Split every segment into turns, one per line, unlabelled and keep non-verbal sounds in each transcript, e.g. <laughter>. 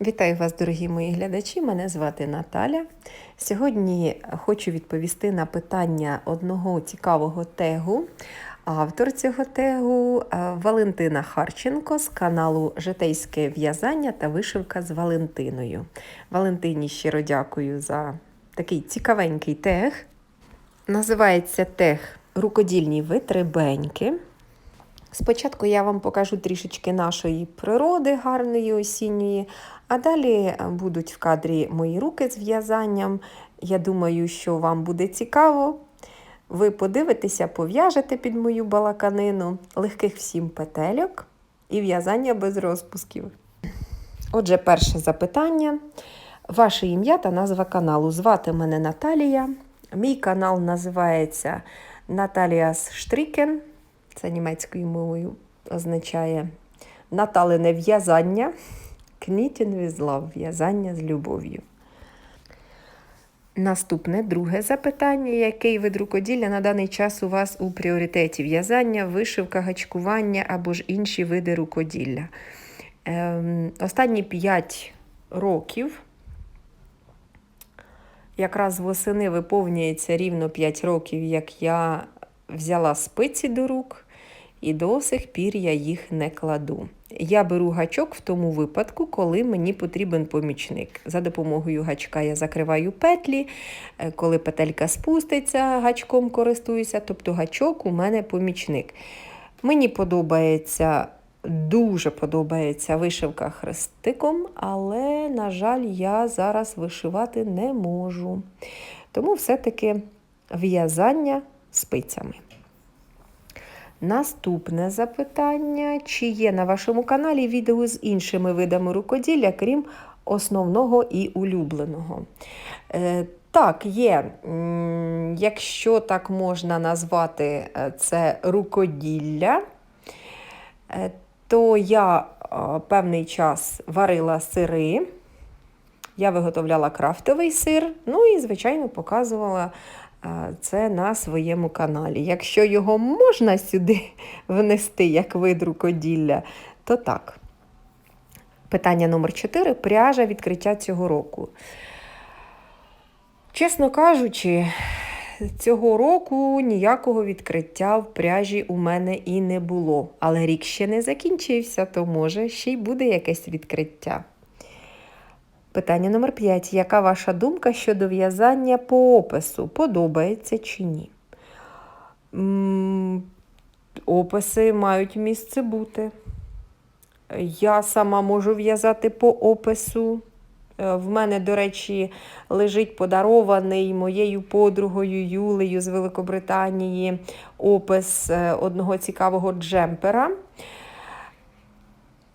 Вітаю вас, дорогі мої глядачі. Мене звати Наталя. Сьогодні хочу відповісти на питання одного цікавого тегу. Автор цього тегу е, Валентина Харченко з каналу Житейське в'язання та вишивка з Валентиною. Валентині щиро дякую за такий цікавенький тег. Називається тег Рукодільні витребеньки. Спочатку я вам покажу трішечки нашої природи гарної осінньої, а далі будуть в кадрі мої руки з в'язанням. Я думаю, що вам буде цікаво. Ви подивитеся, пов'яжете під мою балаканину, легких всім петельок і в'язання без розпусків. Отже, перше запитання. Ваше ім'я та назва каналу. Звати мене Наталія. Мій канал називається Наталіас Штрікен. Це німецькою мовою означає Наталине в'язання. With love, в'язання з любов'ю. Наступне друге запитання. Який вид рукоділля на даний час у вас у пріоритеті? В'язання, вишивка, гачкування або ж інші види рукоділля? Ем, останні 5 років, якраз восени виповнюється рівно 5 років, як я взяла спиці до рук, і до сих пір я їх не кладу. Я беру гачок в тому випадку, коли мені потрібен помічник. За допомогою гачка я закриваю петлі, е, коли петелька спуститься, гачком користуюся, тобто гачок у мене помічник. Мені подобається, дуже подобається вишивка хрестиком, але, на жаль, я зараз вишивати не можу. Тому все-таки в'язання спицями. Наступне запитання: чи є на вашому каналі відео з іншими видами рукоділля, крім основного і улюбленого? Е, так, є, якщо так можна назвати е, це рукоділля, е, то я певний час варила сири. Я виготовляла крафтовий сир, ну і, звичайно, показувала це на своєму каналі. Якщо його можна сюди <laughs> внести як вид рукоділля, то так. Питання номер 4 пряжа відкриття цього року. Чесно кажучи, цього року ніякого відкриття в пряжі у мене і не було. Але рік ще не закінчився, то може ще й буде якесь відкриття. Питання номер 5. Яка ваша думка щодо в'язання по опису? Подобається чи ні? Описи мають місце бути. Я сама можу в'язати по опису. Е, в мене, до речі, лежить подарований моєю подругою Юлею з Великобританії опис е, одного цікавого джемпера.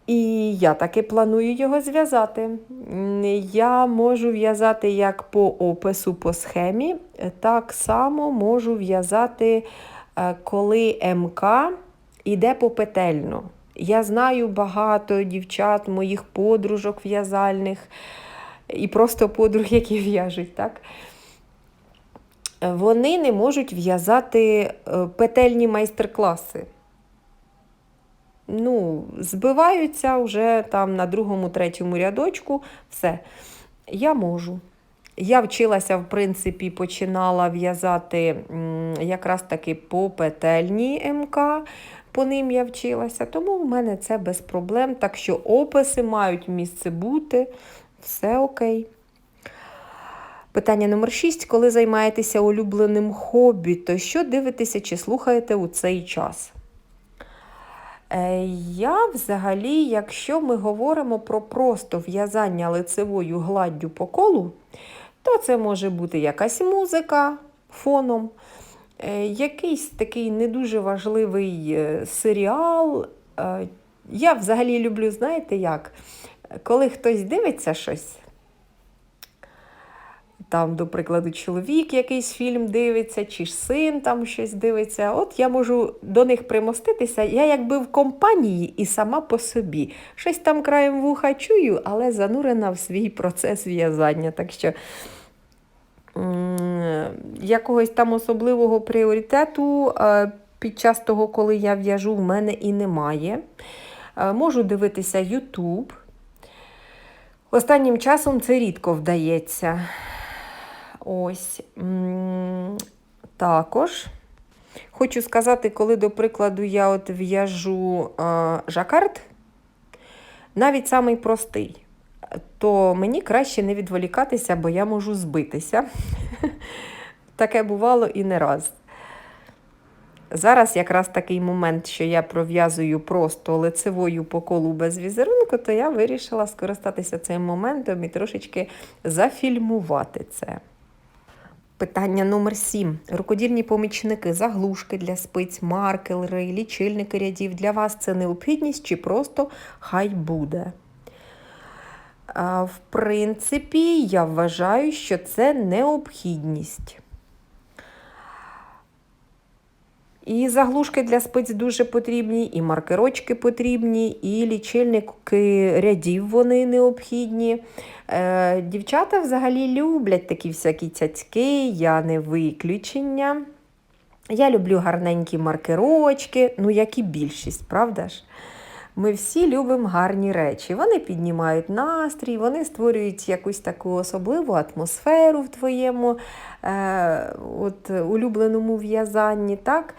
І я таки планую його зв'язати. Я можу в'язати як по опису, по схемі, так само можу в'язати, е, коли МК йде попетельно. Я знаю багато дівчат, моїх подружок в'язальних і просто подруг, які в'яжуть. так? Вони не можуть в'язати е, петельні майстер-класи ну, збиваються вже там на другому, третьому рядочку. Все. Я можу. Я вчилася, в принципі, починала в'язати якраз таки по петельній МК, по ним я вчилася, тому в мене це без проблем. Так що описи мають місце бути, все окей. Питання номер 6. Коли займаєтеся улюбленим хобі, то що дивитеся чи слухаєте у цей час? Е, я взагалі, якщо ми говоримо про просто в'язання лицевою гладдю по колу, то це може бути якась музика фоном, е, якийсь такий не дуже важливий е, серіал. Я взагалі люблю, знаєте як, коли хтось дивиться щось, там, до прикладу, чоловік якийсь фільм дивиться, чи ж син там щось дивиться. От я можу до них примоститися. Я якби в компанії і сама по собі. Щось там краєм вуха чую, але занурена в свій процес в'язання. Так що якогось там особливого пріоритету е, під час того, коли я в'яжу, в мене і немає. Е, можу дивитися YouTube. Останнім часом це рідко вдається. Ось. Також хочу сказати, коли, до прикладу, я от в'яжу жакард, навіть самий простий, то мені краще не відволікатися, бо я можу збитися. <laughs> Таке бувало і не раз. Зараз якраз такий момент, що я пров'язую просто лицевою по колу без візерунку, то я вирішила скористатися цим моментом і трошечки зафільмувати це. Питання номер 7. Рукодільні помічники, заглушки для спиць, маркери, лічильники рядів. Для вас це необхідність чи просто хай буде? В принципі, я вважаю, що це необхідність. І заглушки для спиць дуже потрібні, і маркерочки потрібні, і лічильники рядів вони необхідні. Е, Дівчата взагалі люблять такі всякі цяцьки, я не виключення. Я люблю гарненькі маркерочки, ну як і більшість, правда ж? Ми всі любимо гарні речі. Вони піднімають настрій, вони створюють якусь таку особливу атмосферу в твоєму е, от, улюбленому в'язанні, так?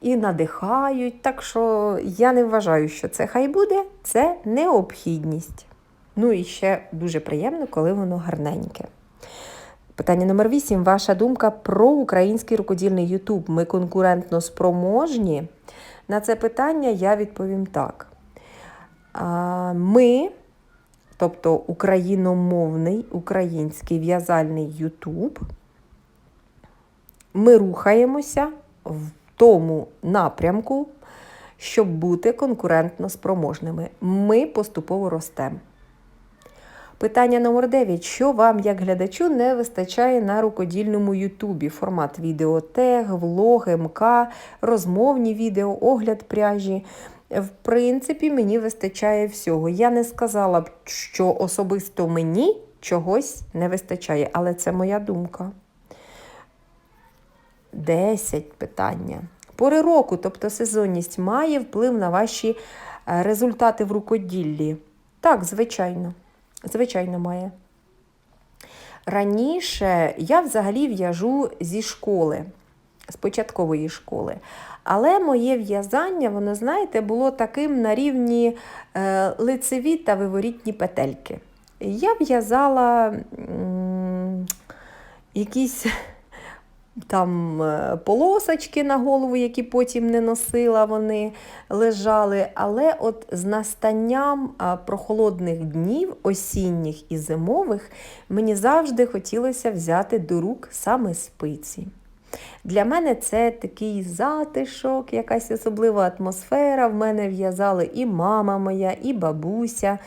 І надихають. Так що я не вважаю, що це хай буде, це необхідність. Ну і ще дуже приємно, коли воно гарненьке. Питання номер 8. Ваша думка про український рукодільний Ютуб. Ми конкурентно спроможні? На це питання я відповім так. Ми, тобто україномовний український в'язальний Ютуб, ми рухаємося в тому напрямку, щоб бути конкурентно спроможними. Ми поступово ростемо. Питання номер 9. Що вам, як глядачу, не вистачає на рукодільному Ютубі? Формат відеотег, влоги, МК, розмовні відео, огляд пряжі. В принципі, мені вистачає всього. Я не сказала б, що особисто мені чогось не вистачає, але це моя думка. 10 питання. Пори року, тобто сезонність, має вплив на ваші е, результати в рукоділлі? Так, звичайно. Звичайно, має. Раніше я взагалі в'яжу зі школи, з початкової школи. Але моє в'язання, воно, знаєте, було таким на рівні е, лицеві та виворітні петельки. Я в'язала якісь <laughs> там е, полосочки на голову, які потім не носила, вони лежали. Але от з настанням прохолодних днів, осінніх і зимових, мені завжди хотілося взяти до рук саме спиці. Для мене це такий затишок, якась особлива атмосфера. В мене в'язали і мама моя, і бабуся.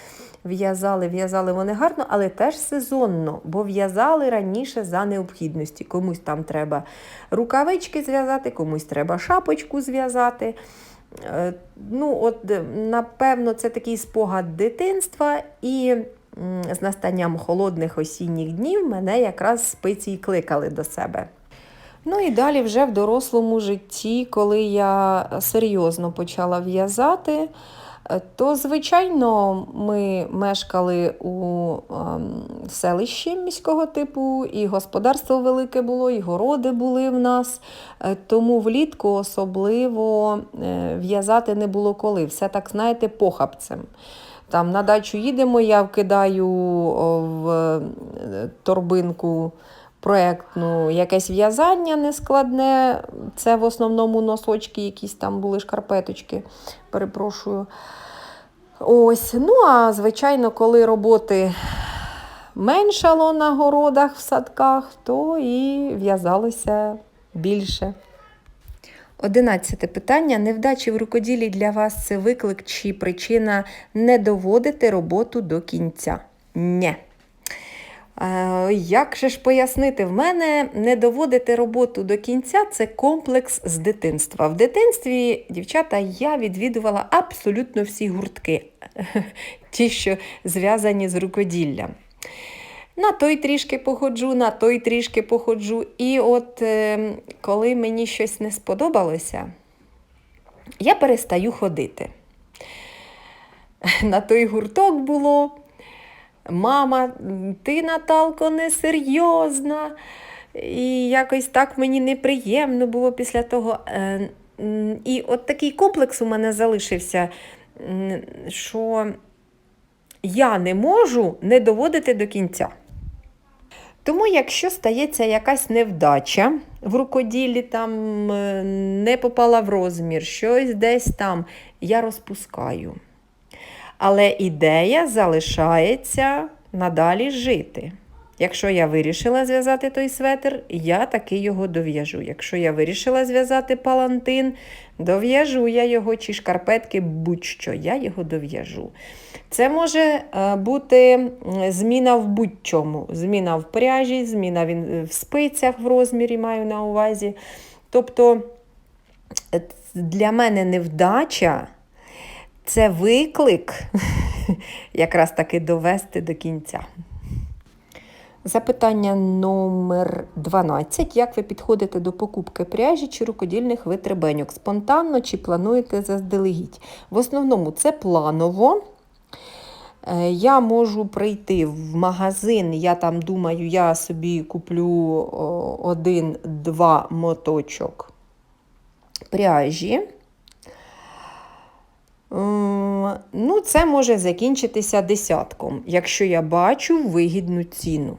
В'язали, в'язали вони гарно, але теж сезонно, бо в'язали раніше за необхідності. Комусь там треба рукавички зв'язати, комусь треба шапочку зв'язати. Е, ну, от, Напевно, це такий спогад дитинства, і з настанням холодних осінніх днів мене якраз спиці й кликали до себе. Ну і далі вже в дорослому житті, коли я серйозно почала в'язати, то, звичайно, ми мешкали у ем, селищі міського типу, і господарство велике було, і городи були в нас. Е, тому влітку особливо е, в'язати не було коли. Все так, знаєте, похабцем. Там На дачу їдемо, я вкидаю в е, торбинку проєктну якесь в'язання нескладне. Це в основному носочки, якісь там були шкарпеточки. Перепрошую. Ось, Ну, а звичайно, коли роботи меншало на городах, в садках, то і в'язалося більше. Одинадцяте питання. Невдачі в рукоділі для вас це виклик чи причина не доводити роботу до кінця? Ні. Е, як же ж пояснити, в мене не доводити роботу до кінця це комплекс з дитинства. В дитинстві, дівчата, я відвідувала абсолютно всі гуртки, <laughs> ті, що зв'язані з рукоділлям. На той трішки походжу, на той трішки походжу. І от е, коли мені щось не сподобалося, я перестаю ходити. <laughs> На той гурток було. Мама, ти, Наталко, несерйозна. І якось так мені неприємно було після того. Е, І от такий комплекс у мене залишився, що я не можу не доводити до кінця. Тому, якщо стається якась невдача в рукоділлі, там е, не попала в розмір, щось десь там, я розпускаю. Але ідея залишається надалі жити. Якщо я вирішила зв'язати той светр, я таки його дов'яжу. Якщо я вирішила зв'язати палантин, дов'яжу я його чи шкарпетки, будь-що, я його дов'яжу. Це може е, бути зміна в будь-чому. Зміна в пряжі, зміна в спицях в розмірі маю на увазі. Тобто е, для мене невдача це виклик <laughs> якраз таки довести до кінця. Запитання номер 12. Як ви підходите до покупки пряжі чи рукодільних витребеньок? Спонтанно чи плануєте заздалегідь? В основному це планово. Е, Я можу прийти в магазин, я там думаю, я собі куплю один-два моточок пряжі. Ну, це може закінчитися десятком, якщо я бачу вигідну ціну.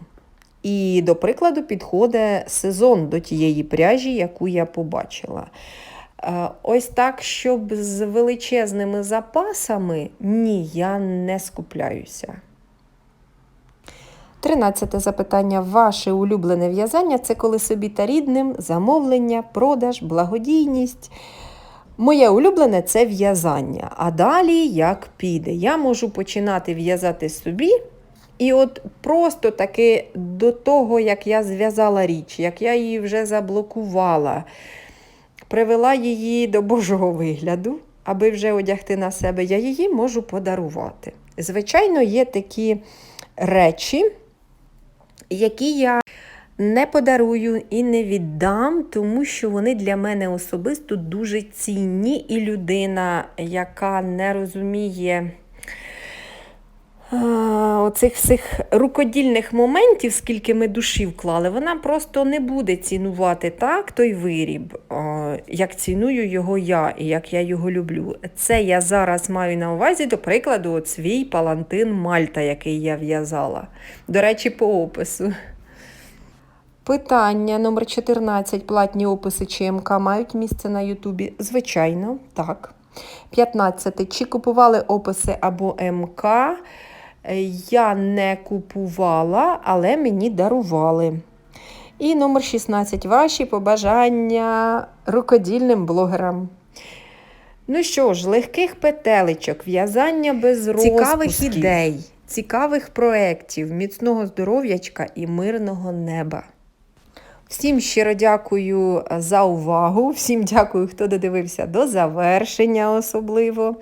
І, до прикладу, підходить сезон до тієї пряжі, яку я побачила. Е, Ось так, щоб з величезними запасами, ні, я не скупляюся. Тринадцяте запитання. Ваше улюблене в'язання це коли собі та рідним, замовлення, продаж, благодійність. Моє улюблене це в'язання. А далі як піде. Я можу починати в'язати собі. І от просто таки до того, як я зв'язала річ, як я її вже заблокувала, привела її до Божого вигляду, аби вже одягти на себе, я її можу подарувати. Звичайно, є такі речі, які я не подарую і не віддам, тому що вони для мене особисто дуже цінні, і людина, яка не розуміє. Оцих всіх рукодільних моментів, скільки ми душі вклали, вона просто не буде цінувати так той виріб, як ціную його я і як я його люблю. Це я зараз маю на увазі, до прикладу, от свій палантин Мальта, який я в'язала. До речі, по опису. Питання номер 14. Платні описи ЧМК мають місце на Ютубі? Звичайно, так. 15. Чи купували описи або МК? Я не купувала, але мені дарували. І номер 16. Ваші побажання рукодільним блогерам. Ну що ж, легких петелечок, в'язання без
Цікавих ідей,
цікавих проєктів, міцного здоров'ячка і мирного неба. Всім щиро дякую за увагу. Всім дякую, хто додивився до завершення особливо.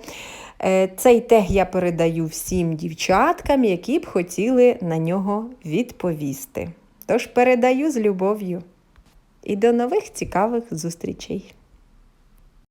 Е, Цей тег я передаю всім дівчаткам, які б хотіли на нього відповісти. Тож передаю з любов'ю. І до нових цікавих зустрічей!